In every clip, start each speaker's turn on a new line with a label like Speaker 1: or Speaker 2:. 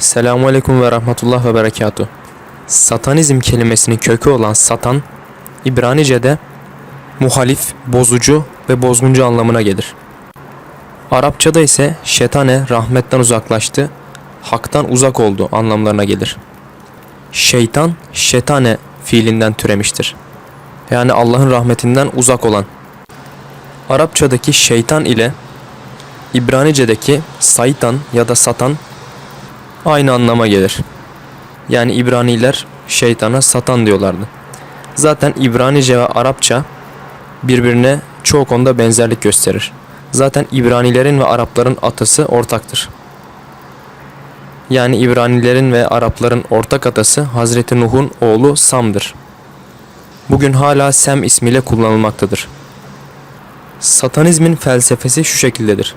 Speaker 1: Selamun Aleyküm ve Rahmetullah ve Berekatuh. Satanizm kelimesinin kökü olan satan, İbranice'de muhalif, bozucu ve bozguncu anlamına gelir. Arapçada ise şeytane rahmetten uzaklaştı, haktan uzak oldu anlamlarına gelir. Şeytan, şeytane fiilinden türemiştir. Yani Allah'ın rahmetinden uzak olan. Arapçadaki şeytan ile İbranice'deki saytan ya da satan aynı anlama gelir. Yani İbraniler şeytana satan diyorlardı. Zaten İbranice ve Arapça birbirine çoğu konuda benzerlik gösterir. Zaten İbranilerin ve Arapların atası ortaktır. Yani İbranilerin ve Arapların ortak atası Hazreti Nuh'un oğlu Sam'dır. Bugün hala Sem ismiyle kullanılmaktadır. Satanizmin felsefesi şu şekildedir.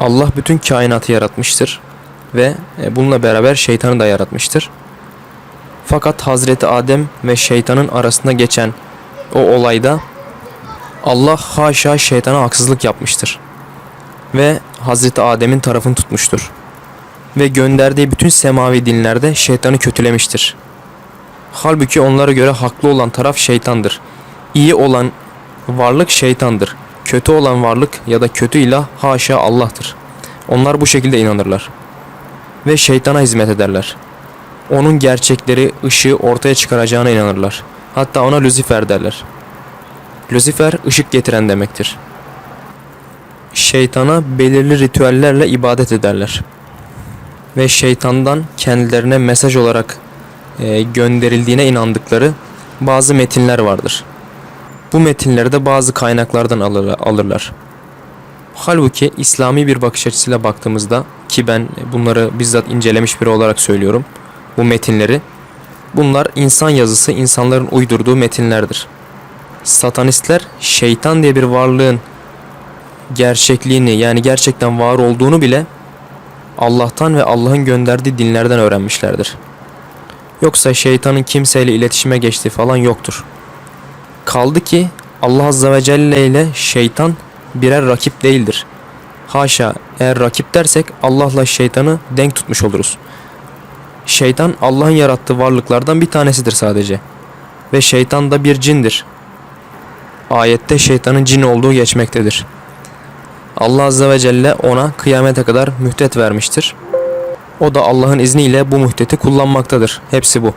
Speaker 1: Allah bütün kainatı yaratmıştır ve e, bununla beraber şeytanı da yaratmıştır. Fakat Hazreti Adem ve şeytanın arasında geçen o olayda Allah haşa şeytana haksızlık yapmıştır. Ve Hazreti Adem'in tarafını tutmuştur. Ve gönderdiği bütün semavi dinlerde şeytanı kötülemiştir. Halbuki onlara göre haklı olan taraf şeytandır. İyi olan varlık şeytandır. Kötü olan varlık ya da kötü ilah haşa Allah'tır. Onlar bu şekilde inanırlar. Ve şeytana hizmet ederler. Onun gerçekleri, ışığı ortaya çıkaracağına inanırlar. Hatta ona Lucifer derler. Lucifer ışık getiren demektir. Şeytana belirli ritüellerle ibadet ederler. Ve şeytandan kendilerine mesaj olarak e, gönderildiğine inandıkları bazı metinler vardır. Bu metinleri de bazı kaynaklardan alır- alırlar. Halbuki İslami bir bakış açısıyla baktığımızda ki ben bunları bizzat incelemiş biri olarak söylüyorum bu metinleri. Bunlar insan yazısı, insanların uydurduğu metinlerdir. Satanistler şeytan diye bir varlığın gerçekliğini yani gerçekten var olduğunu bile Allah'tan ve Allah'ın gönderdiği dinlerden öğrenmişlerdir. Yoksa şeytanın kimseyle iletişime geçtiği falan yoktur. Kaldı ki Allah Azze ve Celle ile şeytan birer rakip değildir. Haşa eğer rakip dersek Allah'la şeytanı denk tutmuş oluruz. Şeytan Allah'ın yarattığı varlıklardan bir tanesidir sadece. Ve şeytan da bir cindir. Ayette şeytanın cin olduğu geçmektedir. Allah Azze ve Celle ona kıyamete kadar mühtet vermiştir. O da Allah'ın izniyle bu mühteti kullanmaktadır. Hepsi bu.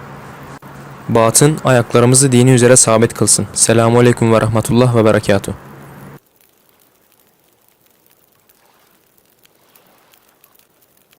Speaker 1: Batın ayaklarımızı dini üzere sabit kılsın. Selamun Aleyküm ve Rahmetullah ve Berekatuhu.